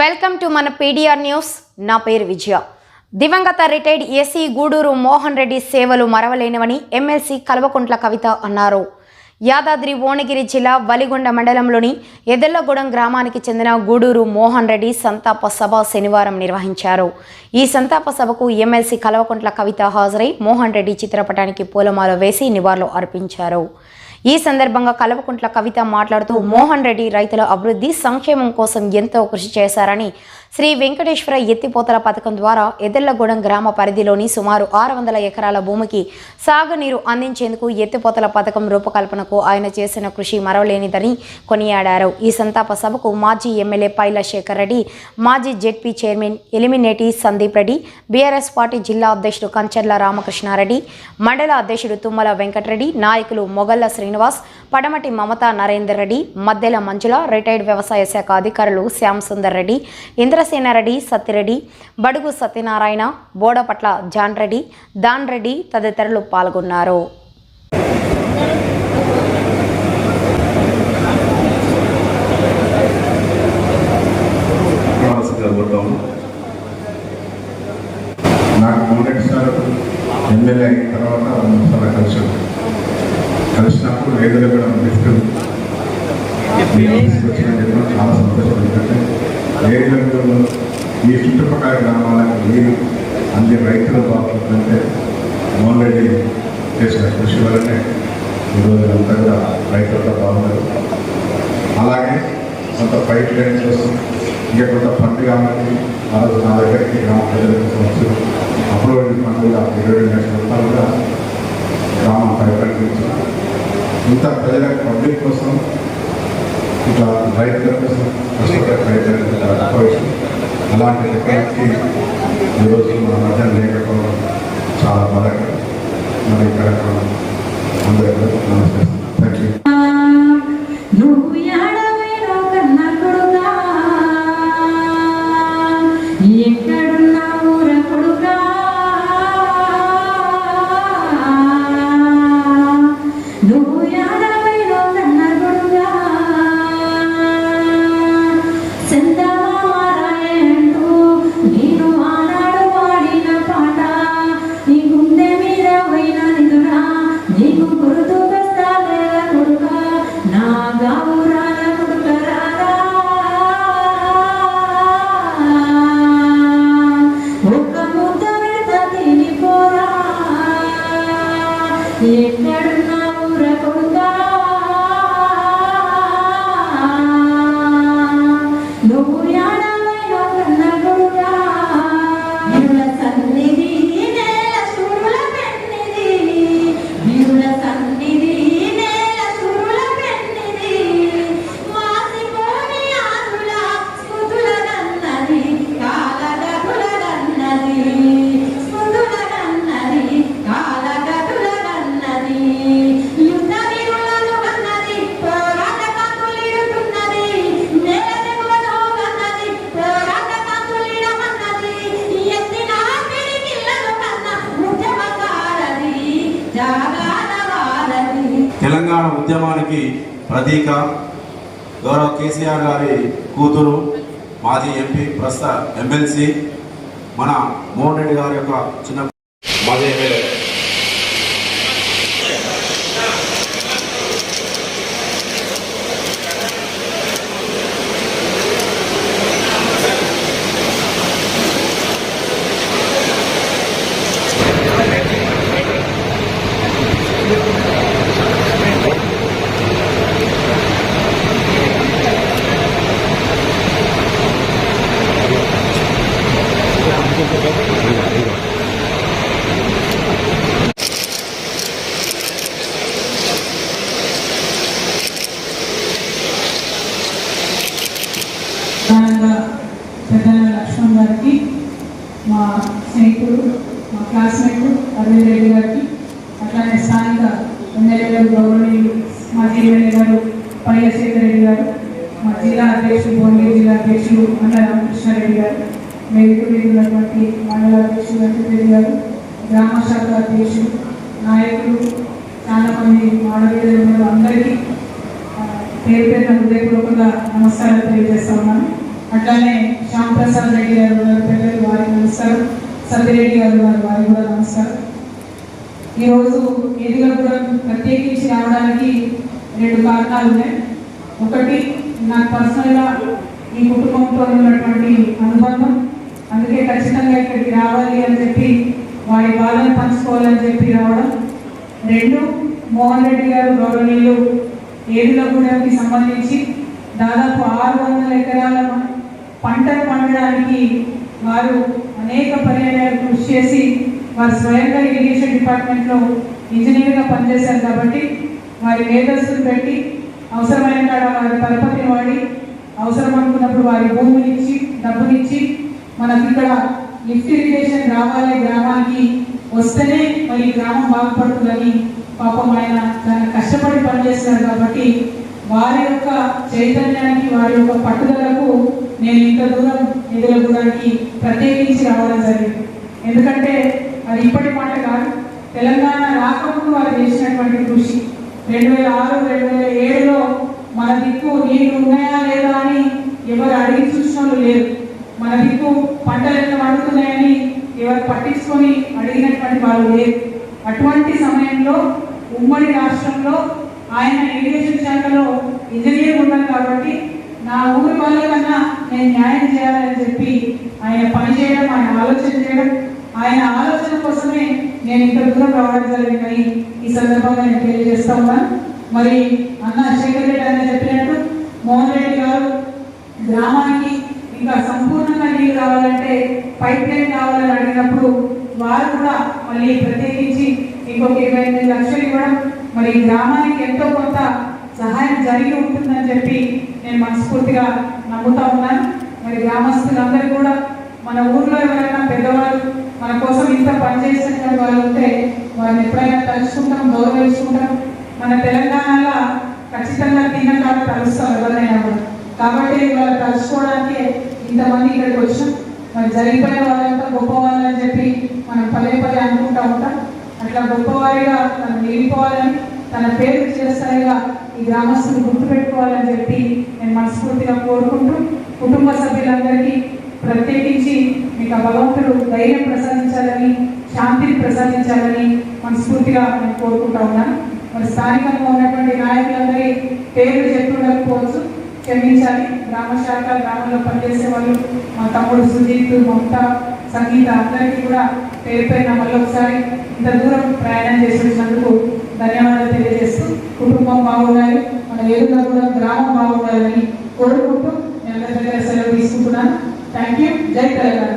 Welcome to మన PDR news. నా పేరు విజయ. దివంగత రిటైర్డ్ ఎస్సీ గూడూరు మోహన్ రెడ్డి సేవలు మరవలేనివని ఎమ్మెల్సీ కల్వకుంట్ల కవిత అన్నారు. యాదాద్రి భువనగిరి జిల్లా వలిగొండ మండలంలోని ఎదెల్లగూడెం గ్రామానికి చెందిన గూడూరు మోహన్ రెడ్డి సంతాప సభ శనివారం నిర్వహించారు. ఈ సంతాప సభకు ఎమ్మెల్సీ కల్వకుంట్ల కవిత హాజరై మోహన్ రెడ్డి చిత్రపటానికి పూలమాల వేసి నివాళులు అర్పించారు. ఈ సందర్భంగా కల్వకుంట్ల కవిత మాట్లాడుతూ మోహన్ రెడ్డి రైతుల అభివృద్ధి సంక్షేమం కోసం ఎంతో కృషి చేశారని శ్రీ వెంకటేశ్వర ఎత్తిపోతల పథకం ద్వారా ఎదెళ్ళగూడెం గ్రామ పరిధిలోని సుమారు ఆరు వందల ఎకరాల భూమికి సాగునీరు అందించేందుకు ఎత్తిపోతల పథకం రూపకల్పనకు ఆయన చేసిన కృషి మరవలేనిదని కొనియాడారు. ఈ సంతాప సభకు మాజీ ఎమ్మెల్యే పైల శేఖర్ రెడ్డి మాజీ ZP chairman Elimineti Sandeep Reddy BRS party జిల్లా అధ్యక్షుడు కంచర్ల రామకృష్ణారెడ్డి మండల అధ్యక్షుడు తుమ్మల వెంకటరెడ్డి నాయకులు మొగల్ల శ్రీనివాస్ పడమటి మమతా నరేందర్ రెడ్డి మద్దెల మంజుల రిటైర్డ్ వ్యవసాయ శాఖ అధికారులు శ్యామ్ సుందర్ రెడ్డి ఇంద్రసేనారెడ్డి సత్యరెడ్డి బడుగు సత్యనారాయణ బోడపట్ల జాన్ రెడ్డి దాన్ రెడ్డి తదితరులు పాల్గొన్నారు. కూడా చాలా సంతోషం ఎందుకంటే రైతులు ఈ చుట్టుపక్కల గ్రామాలకు నీరు అందే రైతుల బాగుంటుందంటే మోహన్ రెడ్డి చేసిన కృషి వల్లనే ఈరోజు అంతా కూడా రైతులతో బాగున్నారు అలాగే కొంత పైప్ లైన్ కోసం ఇంకా కొంత ఫండ్ కాబట్టి ఆ రోజు నా దగ్గరికి గ్రామ ప్రజలకు సంవత్సరం వచ్చారు అప్పుడు ఫండ్ కూడా ఇరవై రెండు లక్షల రూపాయలు కూడా గ్రామ పైప్ లైన్ ఇంత ప్రజల పబ్లిక్ కోసం ఇట్లా రైతుల కోసం కష్టపడే ప్రయత్నం చాలా అలాంటి టెక్నాలజీ ఈరోజు మన మధ్య లేకపోవడం చాలా బాధకరం. మరి ఇక్కడ అందరికీ నమస్కారం థ్యాంక్ యూ เสีย ఉద్యమానికి ప్రతీక. గౌరవ కేసీఆర్ గారి కూతురు మాజీ ఎంపీ ప్రస్తుత ఎమ్మెల్సీ మన మోహన్ రెడ్డి గారి యొక్క చిన్న మాజీ ఎమ్మెల్యే ప్రధానంగా పెద్దల లక్ష్మణ్ గారికి మా స్నేహితుడు మా క్లాస్మేట్ అరవింద్ రెడ్డి గారికి అట్లానే స్థానిక ఎమ్మెల్యే గారు గౌరవనీయులు మాజీ ఎమ్మెల్యే గారు రెడ్డి గారు మా జిల్లా అధ్యక్షులు భువనగిరి జిల్లా అధ్యక్షులు అన్న రామకృష్ణారెడ్డి గారు వేదిక మీద ఉన్నటువంటి మండల అధ్యక్షులు వెంకటరెడ్డి గారు గ్రామ శాఖ అధ్యక్షులు నాయకులు చాలా మంది ఆడపిల్లలు ఉన్నారు అందరికీ పేరు పేరున హృదయపూర్వకంగా నమస్కారం తెలియజేస్తా ఉన్నాను. అట్లానే శ్యామ్ ప్రసాద్ రెడ్డి గారు ఉన్నారు పెద్దలు వారికి నమస్కారం. సత్యరెడ్డి గారు ఉన్నారు వారికి కూడా నమస్కారం. ఈరోజు ఎదుగుగూడెం ప్రత్యేకించి రావడానికి రెండు కారణాలు ఉన్నాయి. ఒకటి నాకు పర్సనల్గా ఈ కుటుంబంతో ఉన్నటువంటి అనుబంధం. అందుకే ఖచ్చితంగా ఇక్కడికి రావాలి అని చెప్పి వారి బాధను పంచుకోవాలని చెప్పి రావడం. రెండు మోహన్ రెడ్డి గారు గౌరవనీయులు ఏడులగూడెంకి సంబంధించి దాదాపు ఆరు వందల ఎకరాల పంటలు పండడానికి వారు అనేక పర్యాయాలు కృషి చేసి వారు స్వయంగా ఇరిగేషన్ డిపార్ట్మెంట్లో ఇంజనీర్గా పనిచేశారు కాబట్టి వారి మేధస్సును పెట్టి అవసరమైన కాడ వారి పరపతిని వాడి అవసరం అనుకున్నప్పుడు వారి భూమినిచ్చి డబ్బునిచ్చి మనకి ఇక్కడ లిఫ్ట్ ఇరిగేషన్ రావాలి గ్రామానికి వస్తేనే మరి గ్రామం బాగుపడుతుందని పాపం ఆయన దాన్ని కష్టపడి పనిచేస్తున్నారు కాబట్టి వారి యొక్క చైతన్యానికి వారి యొక్క పట్టుదలకు నేను ఇంత దూరం ఎదురగూడానికి ప్రత్యేకించి రావడం జరిగింది. ఎందుకంటే అది ఇప్పటి మాట కాదు. తెలంగాణ రాకముందు వారు చేసినటువంటి కృషి. రెండు వేల ఆరు రెండు వేల ఏడులో మన దిక్కు నీళ్ళు ఉన్నాయా లేదా అని ఎవరు అడిగి చూసిన లేరు. నదికు పంటలు ఎట్లా పండుతున్నాయని ఎవరు పట్టించుకొని అడిగినటువంటి వాళ్ళు లేరు. అటువంటి సమయంలో ఉమ్మడి రాష్ట్రంలో ఆయన ఇరిగేషన్ శాఖలో ఇంజనీర్ ఉన్నారు కాబట్టి నా ఊరి వాళ్ళకన్నా నేను న్యాయం చేయాలని చెప్పి ఆయన పనిచేయడం ఆయన ఆలోచన చేయడం ఆయన ఆలోచన కోసమే నేను ఇంత దూరం రావడం జరిగిందని ఈ సందర్భంగా నేను తెలియజేస్తా ఉన్నాను మరి అన్న శేఖర్ రెడ్డి అని చెప్పినట్టు మోహన్ రెడ్డి గారు గ్రామానికి ఇంకా కావాలంటే పైప్ లైన్ కావాలని అడిగినప్పుడు వారు కూడా మళ్ళీ ప్రత్యేకించి ఇంకొక ఇరవై ఎనిమిది లక్షలు ఇవ్వడం. మరి ఈ గ్రామానికి ఎంతో కొంత సహాయం జరిగి ఉంటుందని చెప్పి నేను మనస్ఫూర్తిగా నమ్ముతా ఉన్నాను. మరి గ్రామస్తులందరూ కూడా మన ఊర్లో ఎవరైనా పెద్దవాళ్ళు మన కోసం ఇంత పనిచేసిన వాళ్ళు ఉంటే వారిని ఎప్పుడైనా తలుచుకుంటాం గౌరవించుకుంటాం మన తెలంగాణలో ఖచ్చితంగా తిన్నకాడ కలుస్తాం ఎవరైనా కాబట్టి వాళ్ళు తలుచుకోవడానికి ఇంతమంది ఇక్కడికి వచ్చాం మరి జరిగిపోయిన వాళ్ళంతా గొప్పవాళ్ళని చెప్పి మనం పదే పదే అనుకుంటా ఉంటాం. అట్లా గొప్పవారిగా తను నిలిపోవాలని తన పేరు చేస్తాయిగా ఈ గ్రామస్తులు గుర్తుపెట్టుకోవాలని చెప్పి నేను మనస్ఫూర్తిగా కోరుకుంటూ కుటుంబ సభ్యులందరికీ ప్రత్యేకించి మీకు ఆ భగవంతుడు ధైర్యం ప్రసాదించాలని శాంతిని ప్రసాదించాలని మనస్ఫూర్తిగా నేను కోరుకుంటా ఉన్నాను. మరి స్థానికంగా ఉన్నటువంటి నాయకులందరి పేర్లు చెప్పుకోవచ్చు క్షమించాలి. గ్రామ శాఖ గ్రామంలో పనిచేసే వాళ్ళు మా తమ్ముడు సుజీత్ మమత సంగీత అందరికీ కూడా పేరు పైన మళ్ళీ ఒకసారి ఇంత దూరం ప్రయాణం చేసినందుకు ధన్యవాదాలు తెలియజేస్తూ కుటుంబం బాగుండాలి మన ఏడుగా కూడా గ్రామం బాగుండాలని కోరుకుంటూ నేను అందరి దగ్గర సెలవు తీసుకుంటున్నాను. థ్యాంక్ యూ జై తెలంగాణ.